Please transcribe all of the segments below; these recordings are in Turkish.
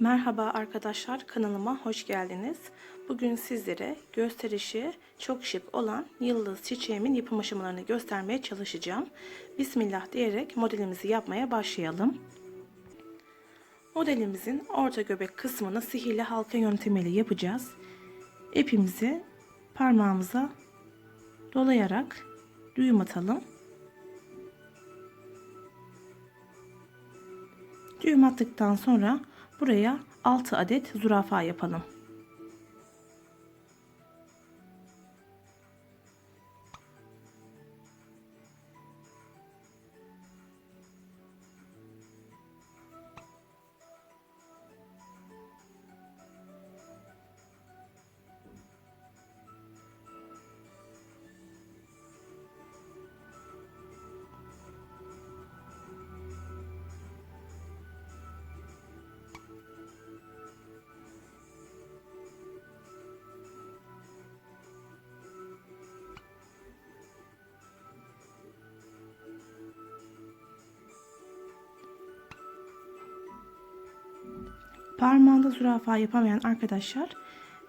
Merhaba arkadaşlar kanalıma hoş geldiniz. Bugün sizlere gösterişi çok şık olan yıldız çiçeğimin yapım aşamalarını göstermeye çalışacağım. Bismillah diyerek modelimizi yapmaya başlayalım. Modelimizin orta göbek kısmını sihirli halka yöntemiyle yapacağız. İpimizi parmağımıza dolayarak düğüm atalım. Düğüm attıktan sonra buraya 6 adet zürafa yapalım. Parmağında zürafa yapamayan arkadaşlar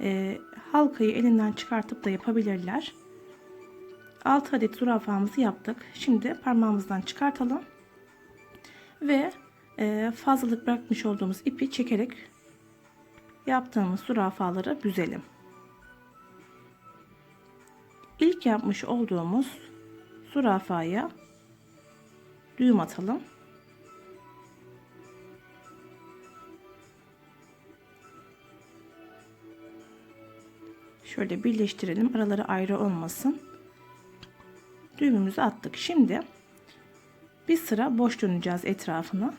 e, halkayı elinden çıkartıp da yapabilirler. 6 adet zürafamızı yaptık. Şimdi parmağımızdan çıkartalım. Ve e, fazlalık bırakmış olduğumuz ipi çekerek yaptığımız zürafaları büzelim. İlk yapmış olduğumuz zürafaya düğüm atalım. Şöyle birleştirelim. Araları ayrı olmasın. Düğümümüzü attık. Şimdi bir sıra boş döneceğiz etrafını.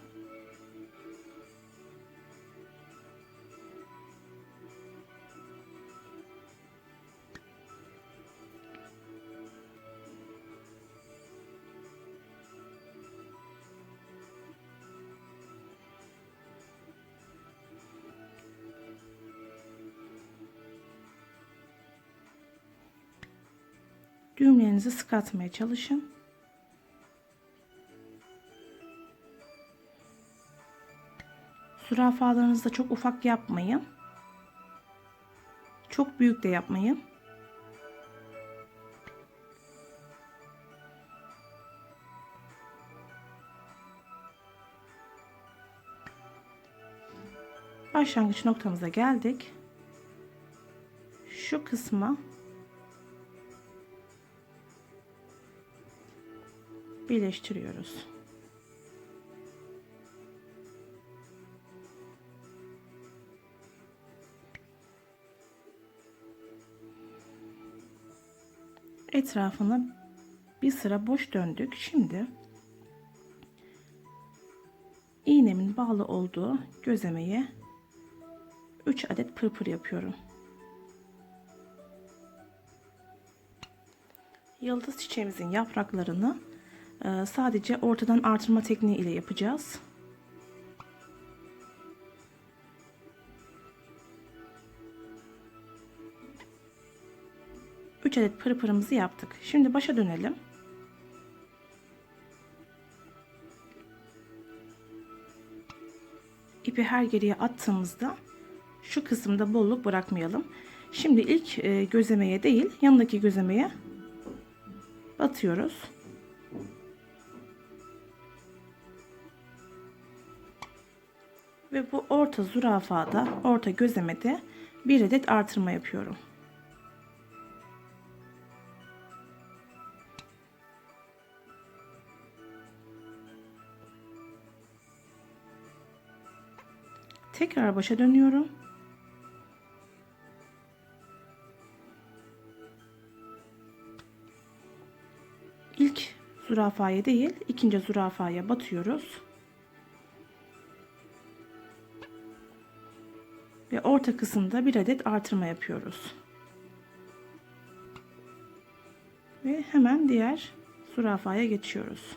Düğümlerinizi sık atmaya çalışın. Zürafalarınızı da çok ufak yapmayın. Çok büyük de yapmayın. Başlangıç noktamıza geldik. Şu kısma birleştiriyoruz. Etrafını bir sıra boş döndük. Şimdi iğnemin bağlı olduğu gözlemeye 3 adet pırpır yapıyorum. Yıldız çiçeğimizin yapraklarını sadece ortadan artırma tekniği ile yapacağız. Üç adet pırpırımızı yaptık. Şimdi başa dönelim. İpi her geriye attığımızda şu kısımda bolluk bırakmayalım. Şimdi ilk e, gözlemeye değil yanındaki gözlemeye batıyoruz. Ve bu orta zürafada, orta gözlemede bir adet artırma yapıyorum. Tekrar başa dönüyorum. İlk zürafaya değil, ikinci zürafaya batıyoruz. Ve orta kısımda bir adet artırma yapıyoruz. Ve hemen diğer zürafaya geçiyoruz.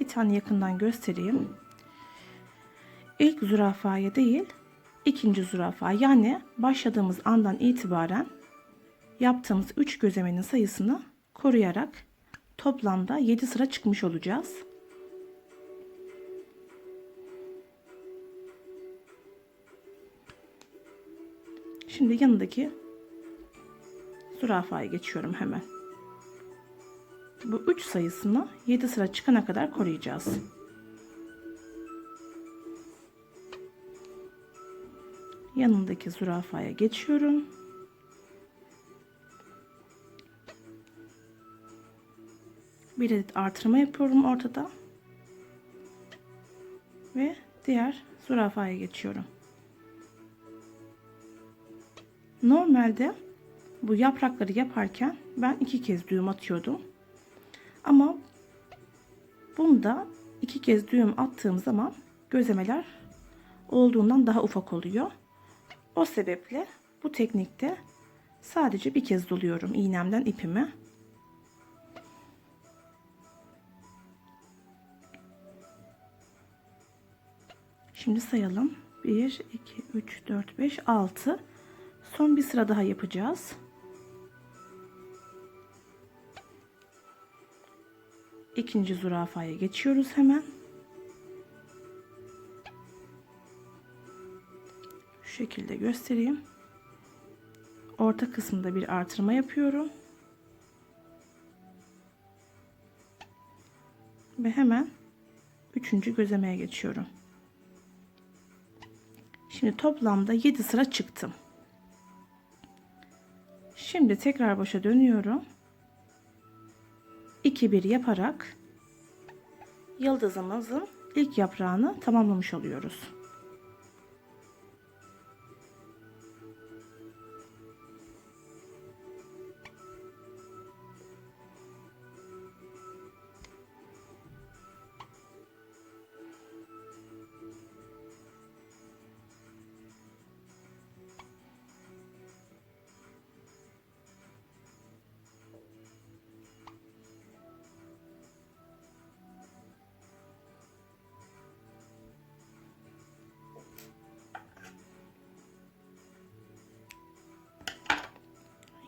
Bir tane yakından göstereyim. İlk zürafaya değil, ikinci zürafa yani başladığımız andan itibaren yaptığımız 3 gözlemenin sayısını koruyarak toplamda 7 sıra çıkmış olacağız. Şimdi yanındaki zürafaya geçiyorum hemen. Bu 3 sayısını 7 sıra çıkana kadar koruyacağız. Yanındaki zürafaya geçiyorum. Bir adet artırma yapıyorum ortada. Ve diğer zürafaya geçiyorum. Normalde bu yaprakları yaparken ben iki kez düğüm atıyordum. Ama bunda iki kez düğüm attığım zaman gözlemeler olduğundan daha ufak oluyor. O sebeple bu teknikte sadece bir kez doluyorum iğnemden ipimi. Şimdi sayalım. 1, 2, 3, 4, 5, 6. Son bir sıra daha yapacağız. İkinci zürafaya geçiyoruz hemen. Şu şekilde göstereyim. Orta kısımda bir artırma yapıyorum. Ve hemen üçüncü gözlemeye geçiyorum. Şimdi toplamda 7 sıra çıktım. Şimdi tekrar başa dönüyorum. 2 1 yaparak yıldızımızın ilk yaprağını tamamlamış oluyoruz.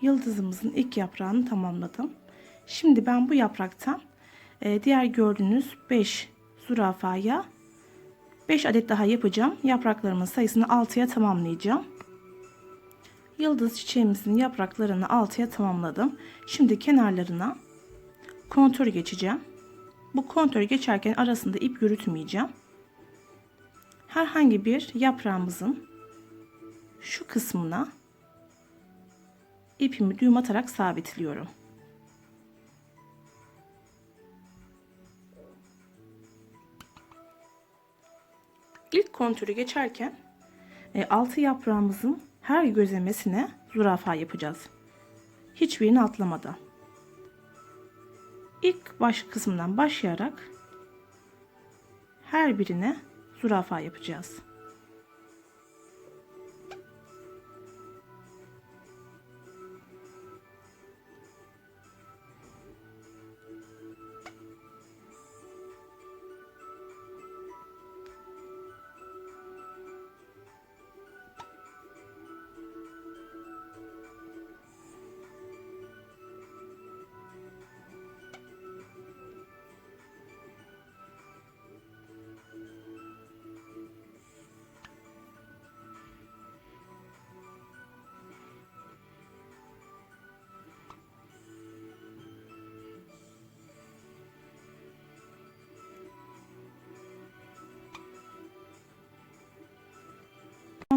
Yıldızımızın ilk yaprağını tamamladım. Şimdi ben bu yapraktan e, diğer gördüğünüz 5 zürafaya 5 adet daha yapacağım. Yapraklarımın sayısını 6'ya tamamlayacağım. Yıldız çiçeğimizin yapraklarını 6'ya tamamladım. Şimdi kenarlarına kontör geçeceğim. Bu kontörü geçerken arasında ip yürütmeyeceğim. Herhangi bir yaprağımızın şu kısmına ipimi düğüm atarak sabitliyorum. İlk kontürü geçerken e, altı yaprağımızın her gözlemesine zürafa yapacağız. Hiçbirini atlamadan. İlk baş kısmından başlayarak her birine zürafa yapacağız.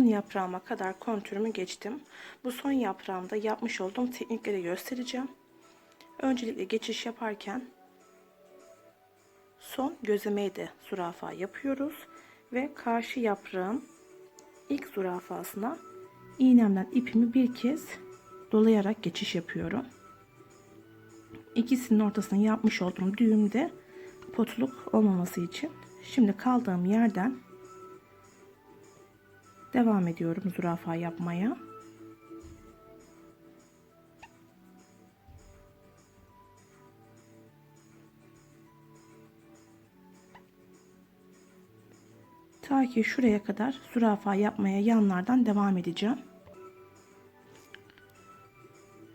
Yaprağıma kadar kontürümü geçtim. Bu son yaprağımda yapmış olduğum teknikleri göstereceğim. Öncelikle geçiş yaparken son gözlemeye de zürafa yapıyoruz ve karşı yaprağın ilk zürafasına iğnemden ipimi bir kez dolayarak geçiş yapıyorum. İkisinin ortasına yapmış olduğum düğümde potluk olmaması için şimdi kaldığım yerden Devam ediyorum zürafa yapmaya. Ta ki şuraya kadar zürafa yapmaya yanlardan devam edeceğim.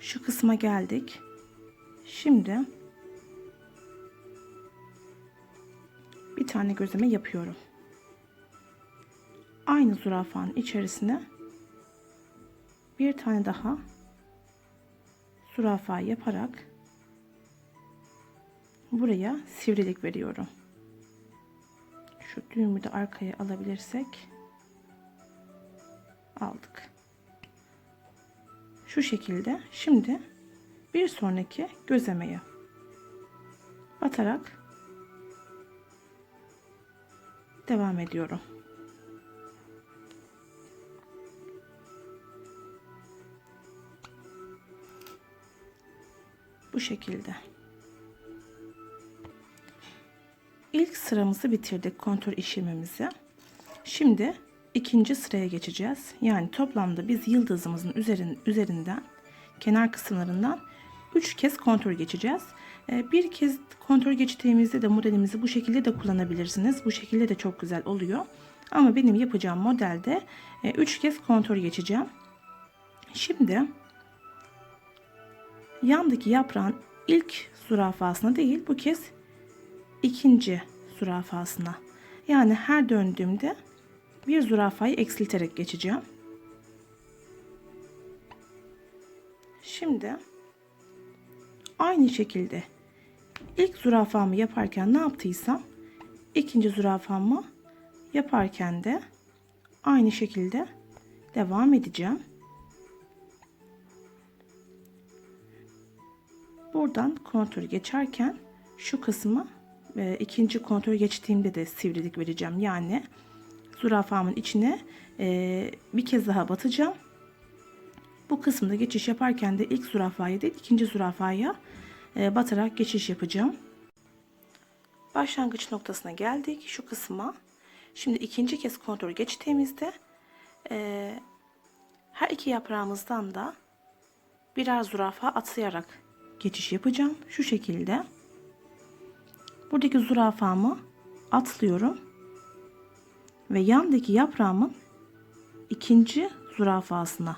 Şu kısma geldik. Şimdi bir tane gözleme yapıyorum. Aynı zürafanın içerisine bir tane daha zürafa yaparak buraya sivrilik veriyorum. Şu düğümü de arkaya alabilirsek aldık. Şu şekilde şimdi bir sonraki gözlemeye batarak devam ediyorum. Bu şekilde. İlk sıramızı bitirdik kontrol işlemimizi. Şimdi ikinci sıraya geçeceğiz. Yani toplamda biz yıldızımızın üzerin, üzerinden kenar kısımlarından 3 kez kontrol geçeceğiz. Ee, bir kez kontrol geçtiğimizde de modelimizi bu şekilde de kullanabilirsiniz. Bu şekilde de çok güzel oluyor. Ama benim yapacağım modelde 3 kez kontrol geçeceğim. Şimdi yandaki yaprağın ilk zürafasına değil bu kez ikinci zürafasına. Yani her döndüğümde bir zürafayı eksilterek geçeceğim. Şimdi aynı şekilde ilk zürafamı yaparken ne yaptıysam ikinci zürafamı yaparken de aynı şekilde devam edeceğim. Buradan kontrol geçerken şu kısmı e, ikinci kontrol geçtiğimde de sivrilik vereceğim. Yani zürafamın içine e, bir kez daha batacağım. Bu kısımda geçiş yaparken de ilk zürafaya değil ikinci zürafaya e, batarak geçiş yapacağım. Başlangıç noktasına geldik şu kısma. Şimdi ikinci kez kontrol geçtiğimizde e, her iki yaprağımızdan da birer zürafa atlayarak geçiş yapacağım. Şu şekilde. Buradaki zürafamı atlıyorum. Ve yandaki yaprağımın ikinci zürafasına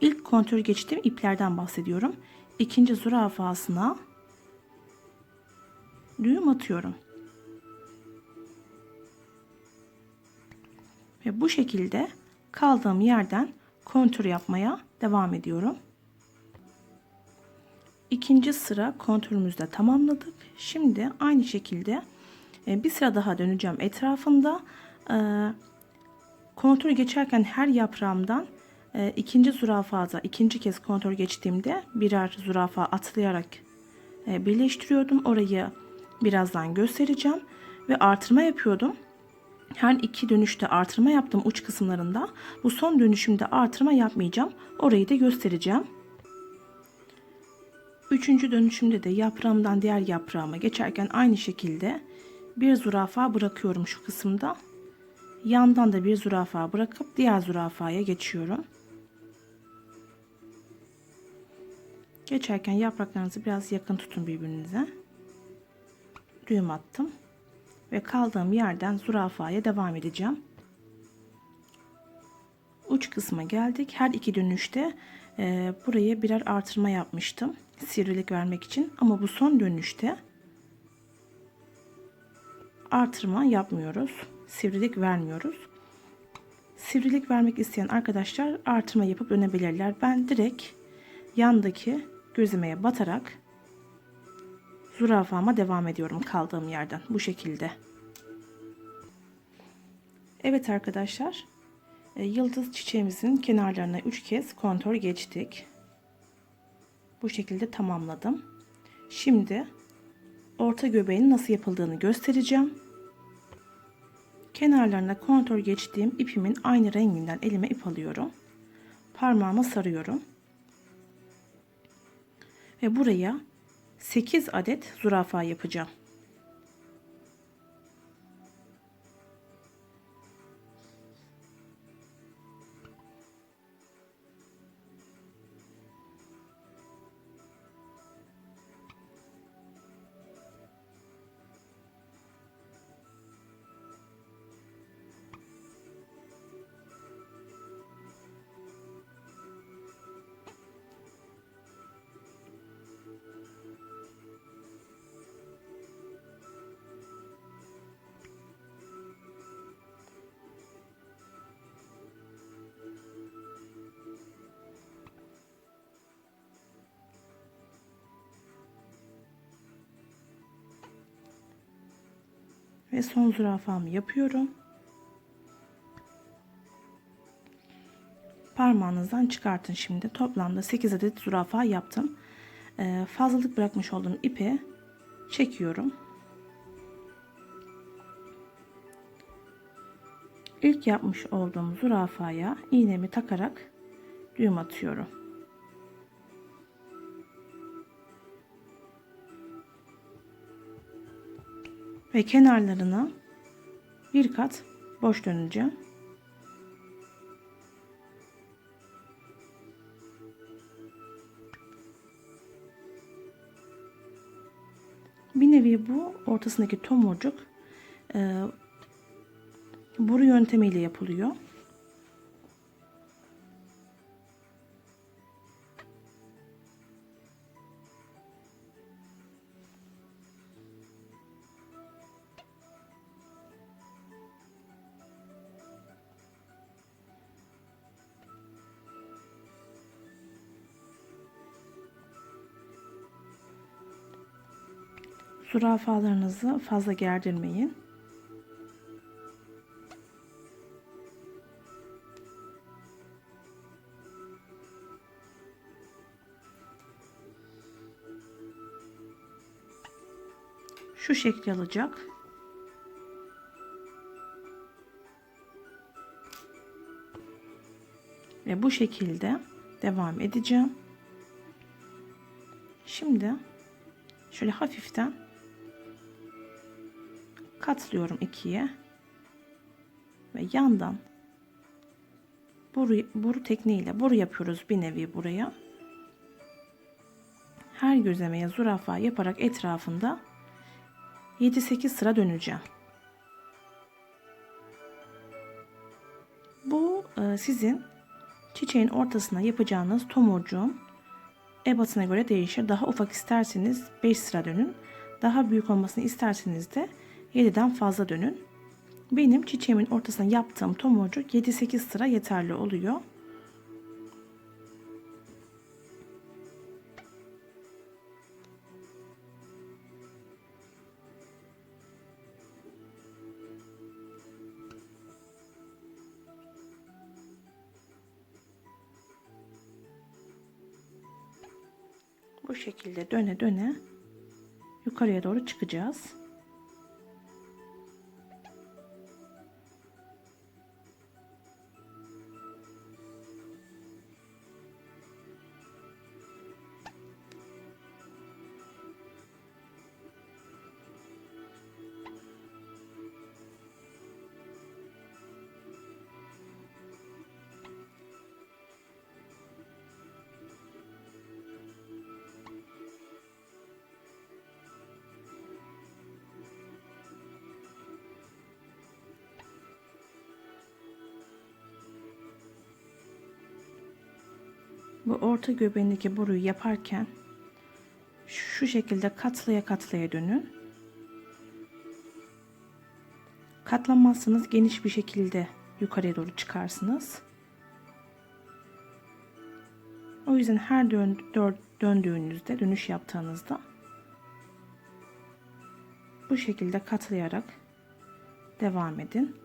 ilk kontör geçtiğim iplerden bahsediyorum. İkinci zürafasına düğüm atıyorum. Ve bu şekilde kaldığım yerden kontür yapmaya devam ediyorum. İkinci sıra kontürümüzde tamamladık. Şimdi aynı şekilde e, bir sıra daha döneceğim etrafında. E, kontür geçerken her yaprağımdan e, ikinci zürafaza ikinci kez kontür geçtiğimde birer zürafa atlayarak birleştiriyordum. Orayı birazdan göstereceğim ve artırma yapıyordum. Her iki dönüşte artırma yaptım uç kısımlarında. Bu son dönüşümde artırma yapmayacağım. Orayı da göstereceğim. Üçüncü dönüşümde de yaprağımdan diğer yaprağıma geçerken aynı şekilde bir zürafa bırakıyorum şu kısımda. Yandan da bir zürafa bırakıp diğer zürafaya geçiyorum. Geçerken yapraklarınızı biraz yakın tutun birbirinize. Düğüm attım. Ve kaldığım yerden zürafaya devam edeceğim. Uç kısma geldik. Her iki dönüşte e, buraya birer artırma yapmıştım sivrilik vermek için ama bu son dönüşte artırma yapmıyoruz. Sivrilik vermiyoruz. Sivrilik vermek isteyen arkadaşlar artırma yapıp dönebilirler. Ben direkt yandaki gözlemeye batarak zürafama devam ediyorum kaldığım yerden bu şekilde. Evet arkadaşlar yıldız çiçeğimizin kenarlarına 3 kez kontör geçtik bu şekilde tamamladım. Şimdi orta göbeğin nasıl yapıldığını göstereceğim. Kenarlarına kontrol geçtiğim ipimin aynı renginden elime ip alıyorum. Parmağıma sarıyorum. Ve buraya 8 adet zürafa yapacağım. Ve son zürafamı yapıyorum. Parmağınızdan çıkartın şimdi. Toplamda 8 adet zürafa yaptım. Ee, fazlalık bırakmış olduğum ipi çekiyorum. İlk yapmış olduğum zürafaya iğnemi takarak düğüm atıyorum. Ve kenarlarına bir kat boş döneceğim. Bir nevi bu ortasındaki tomurcuk e, boru yöntemiyle yapılıyor. Zürafalarınızı fazla gerdirmeyin. Şu şekli alacak. Ve bu şekilde devam edeceğim. Şimdi şöyle hafiften katlıyorum ikiye ve yandan boru, boru tekniğiyle boru yapıyoruz bir nevi buraya. Her gözlemeye zürafa yaparak etrafında 7-8 sıra döneceğim. Bu e, sizin çiçeğin ortasına yapacağınız tomurcuğun ebatına göre değişir. Daha ufak isterseniz 5 sıra dönün. Daha büyük olmasını isterseniz de 7'den fazla dönün. Benim çiçeğimin ortasına yaptığım tomurcuk 7-8 sıra yeterli oluyor. Bu şekilde döne döne yukarıya doğru çıkacağız. Bu orta göbeğindeki boruyu yaparken şu şekilde katlaya katlaya dönün. Katlamazsanız geniş bir şekilde yukarıya doğru çıkarsınız. O yüzden her dön, dön, döndüğünüzde, dönüş yaptığınızda bu şekilde katlayarak devam edin.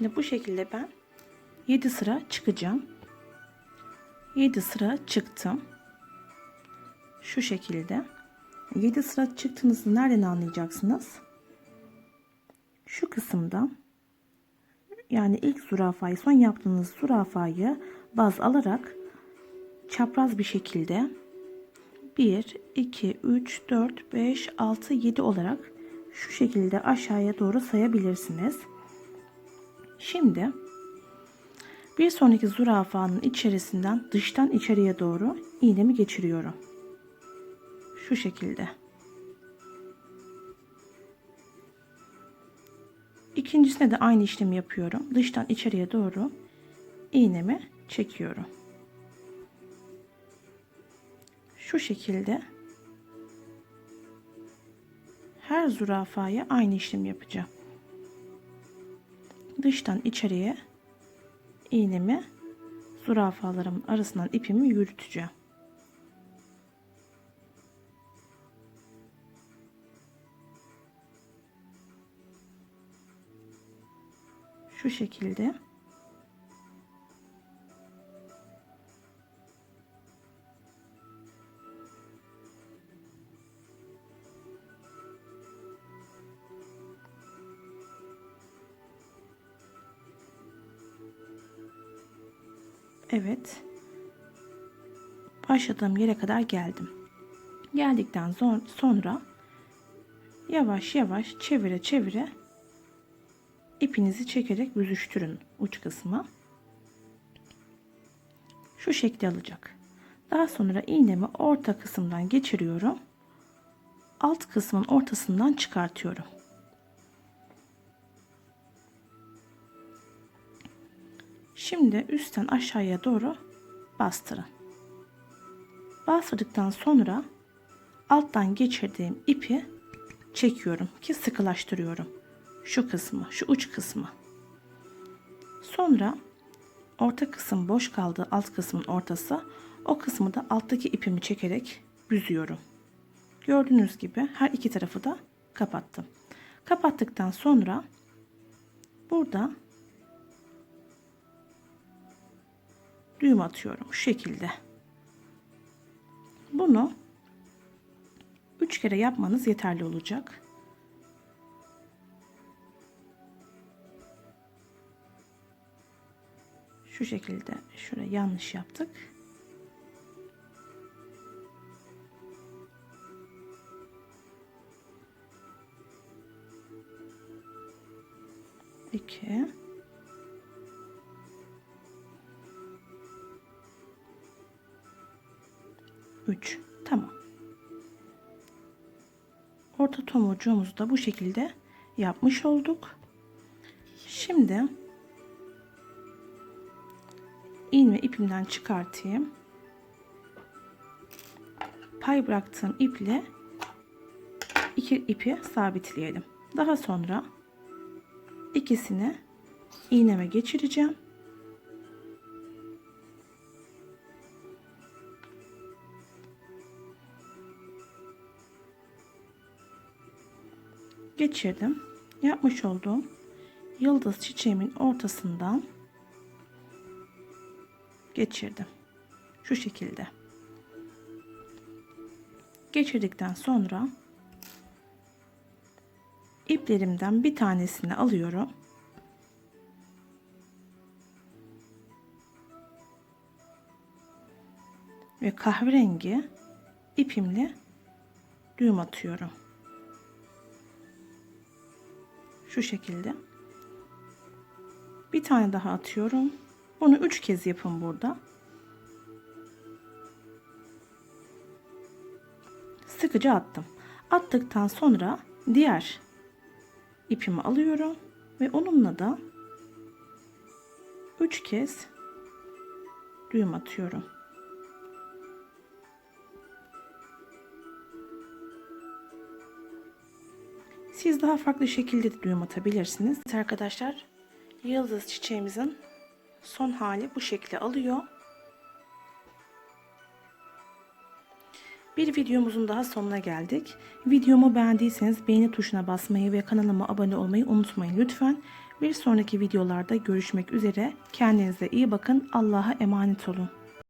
Şimdi bu şekilde ben 7 sıra çıkacağım. 7 sıra çıktım. Şu şekilde. 7 sıra çıktığınızı nereden anlayacaksınız? Şu kısımdan yani ilk zürafayı son yaptığınız zürafayı baz alarak çapraz bir şekilde 1 2 3 4 5 6 7 olarak şu şekilde aşağıya doğru sayabilirsiniz. Şimdi bir sonraki zürafanın içerisinden dıştan içeriye doğru iğnemi geçiriyorum. Şu şekilde. İkincisine de aynı işlemi yapıyorum. Dıştan içeriye doğru iğnemi çekiyorum. Şu şekilde her zürafaya aynı işlemi yapacağım. Dıştan içeriye iğnemi zürafalarımın arasından ipimi yürüteceğim. Şu şekilde. Evet. Başladığım yere kadar geldim. Geldikten son- sonra yavaş yavaş çevire çevire ipinizi çekerek büzüştürün uç kısmı. Şu şekli alacak. Daha sonra iğnemi orta kısımdan geçiriyorum. Alt kısmın ortasından çıkartıyorum. Şimdi üstten aşağıya doğru bastırın. Bastırdıktan sonra alttan geçirdiğim ipi çekiyorum ki sıkılaştırıyorum. Şu kısmı, şu uç kısmı. Sonra orta kısım boş kaldı, alt kısmın ortası. O kısmı da alttaki ipimi çekerek büzüyorum. Gördüğünüz gibi her iki tarafı da kapattım. Kapattıktan sonra burada düğüm atıyorum şu şekilde. Bunu 3 kere yapmanız yeterli olacak. Şu şekilde şuraya yanlış yaptık. İki. 3. Tamam. Orta tomurcuğumuzu da bu şekilde yapmış olduk. Şimdi iğne ipimden çıkartayım. Pay bıraktığım iple iki ipi sabitleyelim. Daha sonra ikisini iğneme geçireceğim. Geçirdim. Yapmış olduğum yıldız çiçeğimin ortasından geçirdim. Şu şekilde. Geçirdikten sonra iplerimden bir tanesini alıyorum. Ve kahverengi ipimle düğüm atıyorum. Şu şekilde. Bir tane daha atıyorum. Bunu üç kez yapın burada. Sıkıca attım. Attıktan sonra diğer ipimi alıyorum ve onunla da üç kez düğüm atıyorum. Siz daha farklı şekilde de düğüm atabilirsiniz. Evet arkadaşlar yıldız çiçeğimizin son hali bu şekli alıyor. Bir videomuzun daha sonuna geldik. Videomu beğendiyseniz beğeni tuşuna basmayı ve kanalıma abone olmayı unutmayın lütfen. Bir sonraki videolarda görüşmek üzere. Kendinize iyi bakın. Allah'a emanet olun.